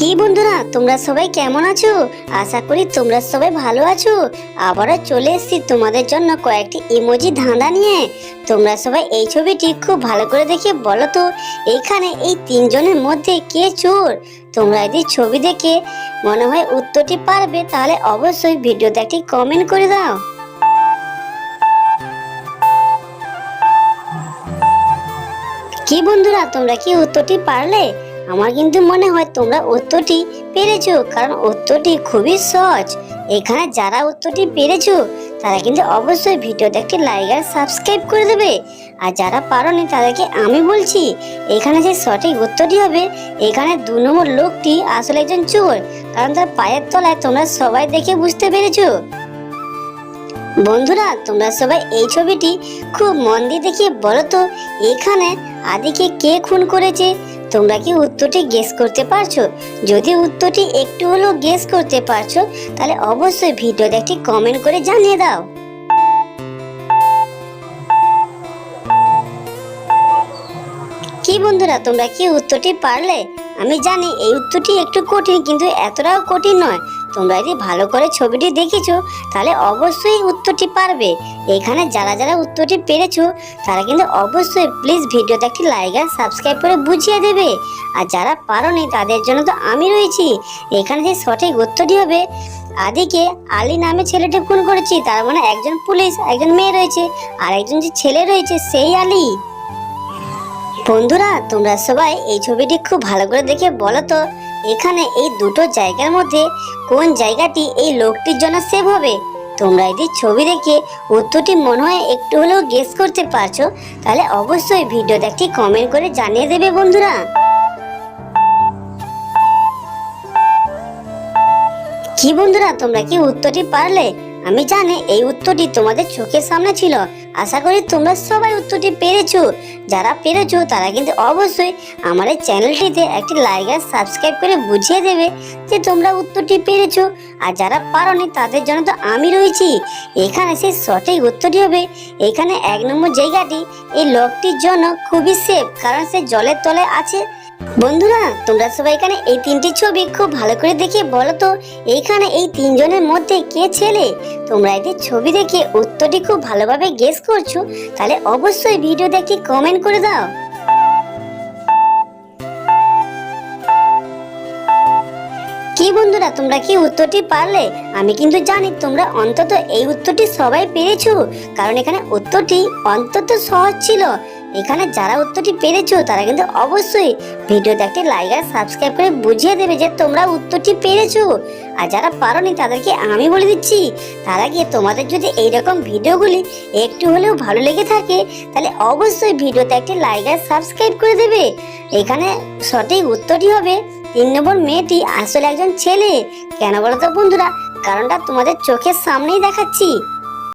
কি বন্ধুরা, তোমরা সবাই কেমন আছো? আশা করি তোমরা সবাই ভালো আছো। আবারও চলে এসেছি তোমাদের জন্য কয়েকটি ইমোজি ধাঁধা নিয়ে। তোমরা সবাই এই ছবিটি খুব ভালো করে দেখে বলো তো এইখানে এই তিনজনের মধ্যে কে চোর? তোমরা যদি ছবি দেখে মনে হয় উত্তরটি পারবে, তাহলে অবশ্যই ভিডিওতে একটি কমেন্ট করে দাও। কি বন্ধুরা, তোমরা কি উত্তরটি পারলে? আমার কিন্তু মনে হয় তোমরা উত্তরটি পেরেছ, কারণ উত্তরটি খুবই সহজ। এখানে যারা উত্তরটি পেরেছ, তারা কিন্তু অবশ্যই ভিডিওতে একটি লাইক আর সাবস্ক্রাইব করে দেবে। আর যারা পারোনি, তাদেরকে আমি বলছি, এখানে যে সঠিক উত্তরটি হবে, এখানে দু নম্বর লোকটি আসলে একজন চোর, কারণ তার পায়ের তলায় তোমরা সবাই দেখে বুঝতে পেরেছ। বন্ধুরা, তোমরা সবাই এই ছবিটি খুব মন দিয়ে দেখে বলো তো, এখানে আদিকে কে খুন করেছে? তোমরা কি উত্তরটি গেস করতে পারছ? যদি উত্তরটি একটু হলেও গেস করতে পারছ, তাহলে অবশ্যই ভিডিওতে একটি কমেন্ট করে জানিয়ে দাও। কি বন্ধুরা, তোমরা কি উত্তরটি পারলে? আমি জানি এই উত্তরটি একটু কঠিন, কিন্তু এতটাও কঠিন নয়। তোমরা যদি ভালো করে ছবিটি দেখেছ, তাহলে অবশ্যই উত্তরটি পারবে। এখানে যারা যারা উত্তরটি পেরেছ, তারা কিন্তু অবশ্যই প্লিজ ভিডিওতে একটি লাইক আর সাবস্ক্রাইব করে বুঝিয়ে দেবে। আর যারা পারোনি, তাদের জন্য তো আমি রয়েছি। এখানে যে সঠিক উত্তরটি হবে, আদিকে আলী নামে ছেলেটি খুন করেছি। তার মানে একজন পুলিশ, একজন মেয়ে রয়েছে, আর একজন যে ছেলে রয়েছে, সেই আলী। বন্ধুরা, তোমরা সবাই এই ছবিটি খুব ভালো করে দেখে বলো তো এখানে এই দুটো জায়গার মধ্যে কোন জায়গাটি এই লোকটির জন্য সেভ হবে? তোমরা যদি ছবি দেখে উত্তরটি মনে হয় একটু হলেও গেস করতে পারছ, তাহলে অবশ্যই ভিডিওতে একটি কমেন্ট করে জানিয়ে দেবে বন্ধুরা। কি বন্ধুরা, তোমরা কি উত্তরটি পারলে? আমি জানি এই উত্তরটি তোমাদের চোখের সামনে ছিল। আশা করি তোমরা সবাই উত্তরটি পেরেছ। যারা পেরেছ, তারা কিন্তু অবশ্যই আমার এই চ্যানেলটিতে একটি লাইক আর সাবস্ক্রাইব করে বুঝিয়ে দেবে যে তোমরা উত্তরটি পেরেছ। আর যারা পারোনি, তাদের জন্য তো আমি রয়েছি। এখানে সেই সঠিক উত্তরটি হবে। এখানে এক নম্বর জায়গাটি, এই লোকটির জন্য খুবই সেফ কারণ সে জলের তলে আছে। বন্ধুরা, তোমরা সবাই এখানে এই তিনটি ছবি খুব ভালো করে দেখে বলো তো, এইখানে এই তিনজনের মধ্যে কে ছেলে? তোমরা এদের ছবি দেখে উত্তরটি খুব ভালোভাবে গেস করছ, তাহলে অবশ্যই ভিডিওতে একটি কমেন্ট করে দাও। কি বন্ধুরা, তোমরা কি উত্তরটি পারলে? আমি কিন্তু জানি তোমরা অন্তত এই উত্তরটি সবাই পেরেছ, কারণ এখানে উত্তরটি অন্তত সহজ ছিল। এখানে যারা উত্তরটি পেরেছ, তারা কিন্তু অবশ্যই ভিডিওতে একটি লাইক আর সাবস্ক্রাইব করে বুঝিয়ে দেবে যে তোমরা উত্তরটি পেরেছ। আর যারা পারোনি, তাদেরকে আমি বলে দিচ্ছি, তার আগে তোমাদের যদি এইরকম ভিডিওগুলি একটু হলেও ভালো লেগে থাকে, তাহলে অবশ্যই ভিডিওতে একটি লাইক আর সাবস্ক্রাইব করে দেবে। এখানে সঠিক উত্তরটি হবে, তিন নম্বর মেয়েটি আসলে একজন ছেলে। কেন বলো তো বন্ধুরা? কারণটা তোমাদের চোখের সামনেই দেখাচ্ছি।